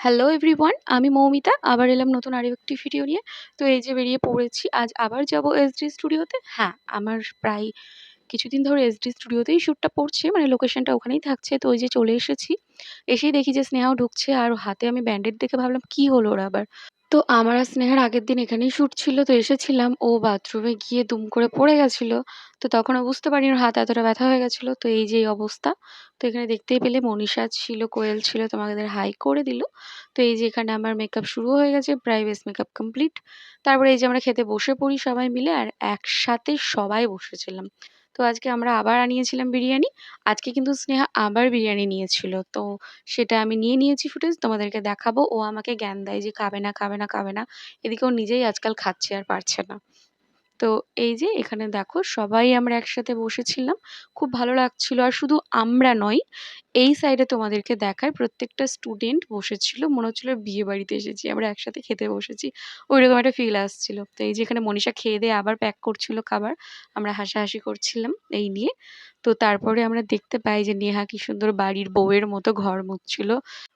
Hello everyone আমি মৌমিতা, আবার এলাম নতুন আরও একটি ভিডিও নিয়ে। তো এই যে বেরিয়ে পড়েছি, আজ আবার যাব এসডি স্টুডিওতে হ্যাঁ আমার প্রায় কিছুদিন ধরে এসডি স্টুডিওতেই শ্যুটটা পড়ছে মানে লোকেশনটা ওখানেই থাকছে। তো ওই যে চলে এসেছি। এসেই দেখি যে স্নেহাও ঢুকছে, আর হাতে আমি ব্যান্ডেড দেখে ভাবলাম, কি হলো ওরা আবার? তো আমার আর স্নেহার আগের দিন এখানেই শ্যুট ছিল, তো এসেছিলাম। ও বাথরুমে গিয়ে দুম করে পড়ে গেছিল। তো তখন ও বুঝতে পারিনি ওর হাত এতটা ব্যথা হয়ে গেছিল। তো এই যে এই অবস্থা। তো এখানে দেখতেই পেলে মনীষা ছিল, কোয়েল ছিল, তোমাদের হাই করে দিল। তো এই যে এখানে আমার মেকআপ শুরু হয়ে গেছে, প্রায় বেস মেকআপ কমপ্লিট তারপরে এই যে আমরা খেতে বসে পড়ি সবাই মিলে, আর একসাথে সবাই বসেছিলাম। তো আজকে আমরা আবার আনিয়েছিলাম বিরিয়ানি। আজকে কিন্তু স্নেহা আবার বিরিয়ানি নিয়েছিল। তো সেটা আমি নিয়ে নিয়েছি ফুটেজ, তোমাদেরকে দেখাবো। ও আমাকে জ্ঞান দেয় যে খাবে না খাবে না খাবে না। এদিকে ও নিজেই আজকাল খাচ্ছে আর পারছে না। তো এই যে এখানে দেখো সবাই আমরা একসাথে বসেছিলাম। খুব ভালো লাগছিল। আর শুধু আমরা নয় এই সাইডে তোমাদেরকে দেখায় প্রত্যেকটা স্টুডেন্ট বসেছিল। মনে হচ্ছিল বিয়ে বাড়িতে এসেছি, আমরা একসাথে খেতে বসেছি। ওইরকম একটা ফিল আসছিল। তো এই যে এখানে মনীষা খেয়ে দিয়ে আবার প্যাক করছিল খাবার, আমরা হাসাহাসি করছিলাম এই নিয়ে। তো তারপরে আমরা দেখতে পাই যে নেহা কি সুন্দর বাড়ির বউয়ের মতো ঘর মুছছিল।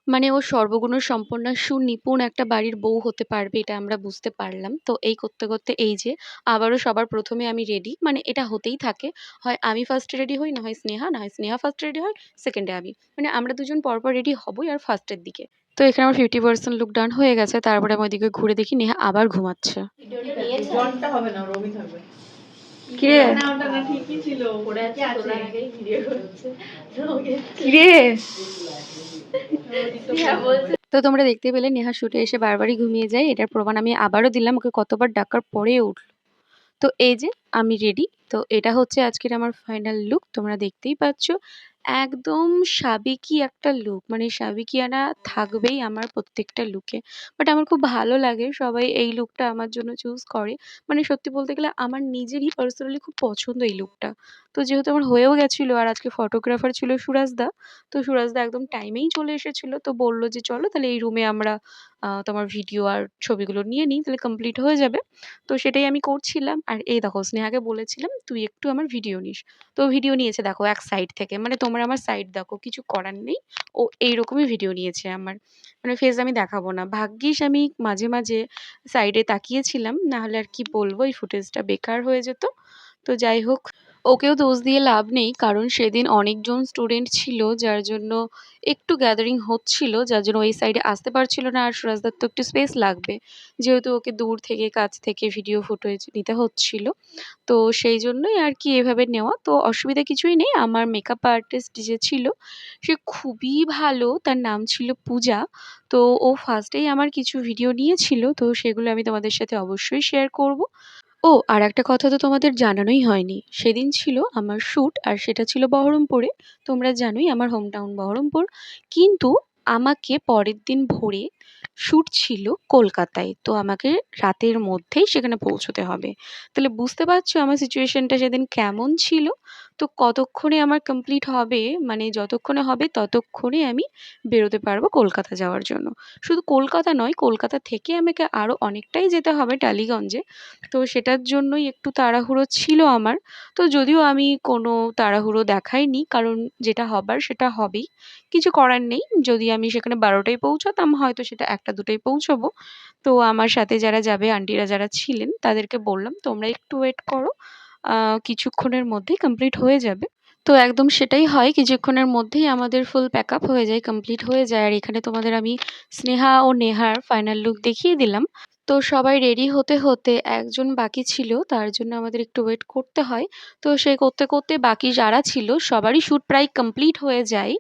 মানে ও সর্বগুণ সম্পন্ন, সুনিপুণ একটা বাড়ির বউ হতে পারবে এটা আমরা বুঝতে পারলাম। তো এই করতে করতে এই যে আবারও সবার প্রথমে আমি রেডি মানে এটা হতেই থাকে। হয় আমি ফার্স্টে রেডি হই, না হয় স্নেহা, না হয় স্নেহা ফার্স্ট রেডি হয় সেকেন্ডে মানে আমরা দুজন পরপর রেডি হবই আর ফার্স্টের দিকে। তো এখানে আমার ফিফটি পার্সেন্ট লুক ডান হয়ে গেছে তারপরে আমি ওইদিকে ঘুরে দেখি নেহা আবার ঘুমাচ্ছে। জলটা হবে না রবি থাকবে। কিরে না ওটা না ঠিকই ছিল পড়ে আছে তোলা আগেই ভিডিও করছে। কিরে বলছে। তো তোমরা দেখতে পেলে নেহা শুটে এসে বারবারই ঘুমিয়ে যায়। এটার প্রমাণ আমি আবারও দিলাম ওকে কতবার ডাকার পরে উঠল। তো এই যে আমি রেডি তো এটা হচ্ছে আজকের আমার ফাইনাল লুক তোমরা দেখতেই পাচ্ছ। একদম সাবেকি একটা লুক মানে সাবেকিয়ানা থাকবেই আমার প্রত্যেকটা লুকে বাট আমার খুব ভালো লাগে সবাই এই লুকটা আমার জন্য চুজ করে। মানে সত্যি বলতে গেলে আমার নিজেরই পার্সোনালি খুব পছন্দ এই লুকটা তো যেহেতু আমার হয়েও গেছিল আর আজকে ফটোগ্রাফার ছিল সুরাজদা, তো সুরাজদা একদম টাইমেই চলে এসেছিল। তো বলল যে, চলো তাহলে এই রুমে আমরা তোমার ভিডিও আর ছবিগুলো নিয়ে নিই, তাহলে কমপ্লিট হয়ে যাবে। তো সেটাই আমি করছিলাম। আর এই দেখো, স্নেহাকে বলেছিলাম, তুই একটু আমার ভিডিও নিস। তো ভিডিও নিয়েছে দেখো, এক সাইড থেকে। মানে তোমরা আমার সাইড দেখো, কিছু করার নেই। ও এইরকমই ভিডিও নিয়েছে আমার। মানে ফেস আমি দেখাবো না। ভাগ্যিস আমি মাঝে মাঝে সাইডে তাকিয়েছিলাম নাহলে আর কি বলব? এই ফুটেজটা বেকার হয়ে যেত। তো যাই হোক ওকেও দোষ দিয়ে লাভ নেই, কারণ সেদিন অনেকজন স্টুডেন্ট ছিল যার জন্য একটু গ্যাদারিং হচ্ছিল, যার জন্য ওই সাইডে আসতে পারছিল না আর সুরাজদার তো একটু স্পেস লাগবে। যেহেতু ওকে দূর থেকে, কাছ থেকে ভিডিও ফুটেজ নিতে হচ্ছিল, তো সেই জন্যই আর কি এভাবে নেওয়া। তো অসুবিধা কিছুই নেই, আমার মেকআপ আর্টিস্ট যে ছিল, সে খুবই ভালো, তার নাম ছিল পূজা। তো ও ফার্স্টেই আমার কিছু ভিডিও নিয়েছিল, তো সেগুলো আমি তোমাদের সাথে অবশ্যই শেয়ার করব। ও, আর একটা কথা তো তোমাদের জানানোই হয়নি। সেদিন ছিল আমার শ্যুট আর সেটা ছিল বহরমপুরে। তোমরা জানোই আমার হোম টাউন বহরমপুর। কিন্তু আমাকে পরের দিন ভোরে শ্যুট ছিল কলকাতায়। তো আমাকে রাতের মধ্যেই সেখানে পৌঁছতে হবে। তাহলে বুঝতে পারছ আমার সিচুয়েশনটা সেদিন কেমন ছিল? তো কতক্ষণে আমার কমপ্লিট হবে মানে যতক্ষণে হবে ততক্ষণে আমি বেরোতে পারব কলকাতা যাওয়ার জন্য। শুধু কলকাতা নয়, কলকাতা থেকে আমাকে আরও অনেকটাই যেতে হবে টালিগঞ্জে। তো সেটার জন্যই একটু তাড়াহুড়ো ছিল আমার। তো যদিও আমি কোনো তাড়াহুড়ো দেখাইনি, কারণ যেটা হবার সেটা হবেই। কিছু করার নেই, যদি আমি সেখানে বারোটায় পৌঁছাতাম, হয়তো সেটা একটা দুটোয় পৌঁছবো। তো আমার সাথে যারা যাবে, আন্টিরা যারা ছিলেন, তাদেরকে বললাম, তোমরা একটু ওয়েট করো কিছুক্ষণের মধ্যেই কমপ্লিট হয়ে যাবে। তো একদম সেটাই হয় কিছুক্ষণের মধ্যেই আমাদের ফুল প্যাক আপ হয়ে যায় কমপ্লিট হয়ে যায়। আর এখানে তোমাদের আমি স্নেহা ও নেহার ফাইনাল লুক দেখিয়ে দিলাম। তো সবাই রেডি হতে হতে একজন বাকি ছিল, তার জন্য আমাদের একটু ওয়েট করতে হয়। তো সে করতে করতে বাকি যারা ছিল, সবারই শ্যুট প্রায় কমপ্লিট হয়ে যায়।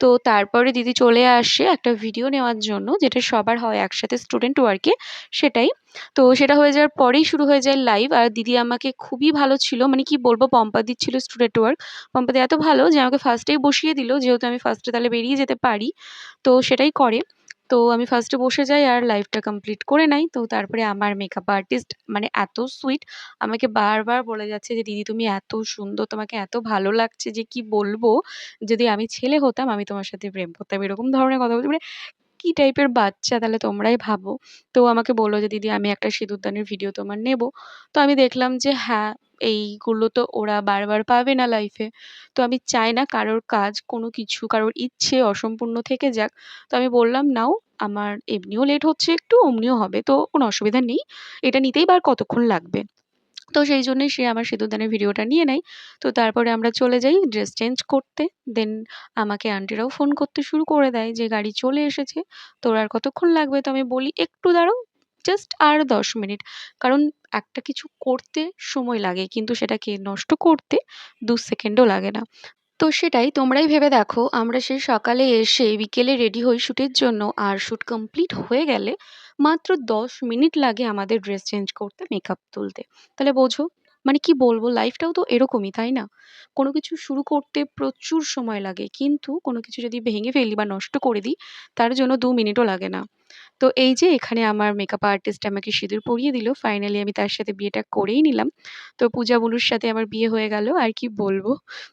তো তারপরে দিদি চলে আসে একটা ভিডিও নেওয়ার জন্য, যেটা সবার হয় একসাথে স্টুডেন্ট ওয়ার্কে সেটাই। তো সেটা হয়ে যাওয়ার পরেই শুরু হয়ে যায় লাইভ আর দিদি আমাকে খুবই ভালো ছিল মানে কি বলব, পম্পা দিচ্ছিল স্টুডেন্ট ওয়ার্ক পম্পাদি এত ভালো যে আমাকে ফার্স্টেই বসিয়ে দিল, যেহেতু আমি ফার্স্টে তাহলে বেরিয়ে যেতে পারি। তো সেটাই করে। তো আমি ফার্স্টে বসে যাই আর লাইভটা কমপ্লিট করে নেই। তো তারপরে আমার মেকআপ আর্টিস্ট মানে এত সুইট আমাকে বারবার বলে যাচ্ছে যে, দিদি, তুমি এত সুন্দর, তোমাকে এত ভালো লাগছে যে কি বলব? যদি আমি ছেলে হতাম, আমি তোমার সাথে প্রেম করতাম। এরকম ধরনের কথা বলছে। মানে কি টাইপের বাচ্চা তাহলে তোমরাই ভাবো? তো আমাকে বলল যে, দিদি, আমি একটা সিঁদুরদানের ভিডিও তোমার নেব। তো আমি দেখলাম যে হ্যাঁ এইগুলো তো ওরা বারবার পাবে না লাইফে তো আমি চাই না কারোর কাজ কোনো কিছু, কারোর ইচ্ছে অসম্পূর্ণ থেকে যাক। তো আমি বললাম, নাও, আমার এমনিও লেট হচ্ছে একটু, অমনিও হবে, তো কোনো অসুবিধা নেই। এটা নিতেই বা আর কতক্ষণ লাগবে? তো সেই জন্যই সে আমার সিঁদুরদানের ভিডিওটা নিয়ে নেয়। তো তারপরে আমরা চলে যাই ড্রেস চেঞ্জ করতে। দেন আমাকে আন্টিরাও ফোন করতে শুরু করে দেয় যে, গাড়ি চলে এসেছে, তোর আর কতক্ষণ লাগবে? তো আমি বলি, একটু দাঁড়াও জাস্ট আর দশ মিনিট। কারণ একটা কিছু করতে সময় লাগে, কিন্তু সেটাকে নষ্ট করতে দু সেকেন্ডও লাগে না। তো সেটাই তোমরাই ভেবে দেখো, আমরা সেই সকালে এসে বিকেলে রেডি হই শ্যুটের জন্য, আর শ্যুট কমপ্লিট হয়ে গেলে মাত্র দশ মিনিট লাগে আমাদের ড্রেস চেঞ্জ করতে, মেকআপ তুলতে। তাহলে বোঝো মানে কি বলব, লাইফটাও তো এরকমই, তাই না? কোনো কিছু শুরু করতে প্রচুর সময় লাগে, কিন্তু কোনো কিছু যদি ভেঙে ফেলি বা নষ্ট করে দিই, তার জন্য দু মিনিটও লাগে না। তো এই যে এখানে আমার মেকআপ আর্টিস্ট আমাকে সিঁদুর পরিয়ে দিল ফাইনালি আমি তার সাথে বিয়েটা করেই নিলাম। তো পূজা বুলুর সাথে আমার বিয়ে হয়ে গেল, আর কি বলব?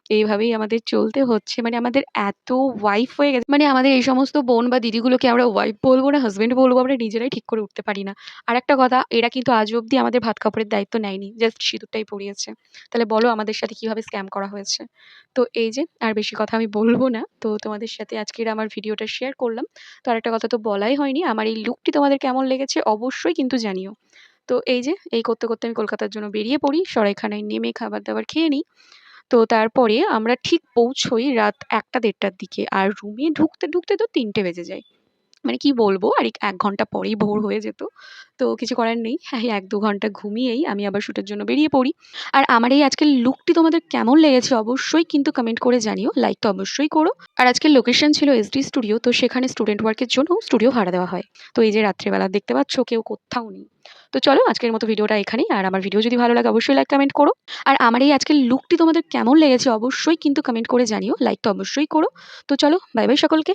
এইভাবেই আমাদের চলতে হচ্ছে। মানে আমাদের এত ওয়াইফ হয়ে গেছে। মানে আমাদের এই সমস্ত বোন বা দিদিগুলোকে আমরা ওয়াইফ বলব না হাজব্যান্ড বলব, আমরা নিজেরাই ঠিক করে উঠতে পারি না। আর একটা কথা, এরা কিন্তু আজ অবধি আমাদের ভাত কাপড়ের দায়িত্ব নেয়নি জাস্ট সিঁদুরটাই পরিয়েছে। তাহলে বলো আমাদের সাথে কীভাবে স্ক্যাম করা হয়েছে? তো এই যে, আর বেশি কথা আমি বলব না। তো তোমাদের সাথে আজকের আমার ভিডিওটা শেয়ার করলাম। তো আর একটা কথা তো বলাই হয়নি আমার এই লুকটি তোমাদের কেমন লেগেছে অবশ্যই কিন্তু জানিও। তো এই যে, এই করতে করতে আমি কলকাতার জন্য বেরিয়ে পড়ি, সরাইখানায় নেমে খাবার দাবার খেয়ে নিই। তো তারপরে আমরা ঠিক পৌঁছই রাত একটা দেড়টার দিকে আর রুমে ঢুকতে ঢুকতে তো তিনটে বেজে যায়। মানে কি বলব? আর এক ঘণ্টা পরেই ভোর হয়ে যেত। তো কিছু করার নেই। হ্যাঁ এক দু ঘণ্টা ঘুমিয়েই আমি আবার শ্যুটের জন্য বেরিয়ে পড়ি। আর আমার এই আজকের লুকটি তোমাদের কেমন লেগেছে অবশ্যই কিন্তু কমেন্ট করে জানিও। লাইক তো অবশ্যই করো। আর আজকের লোকেশন ছিল এসডি স্টুডিও তো সেখানে স্টুডেন্ট ওয়ার্কের জন্য স্টুডিও ভাড়া দেওয়া হয়। তো এই যে রাত্রেবেলা দেখতে পাচ্ছ, কেউ কোথাও নেই। তো চলো, আজকের মতো ভিডিওটা এখানেই। আর আমার ভিডিও যদি ভালো লাগে, অবশ্যই লাইক কমেন্ট করো। আর আমার এই আজকের লুকটি তোমাদের কেমন লেগেছে অবশ্যই কিন্তু কমেন্ট করে জানিও। লাইক তো অবশ্যই করো। তো চলো বাই বাই সকলকে।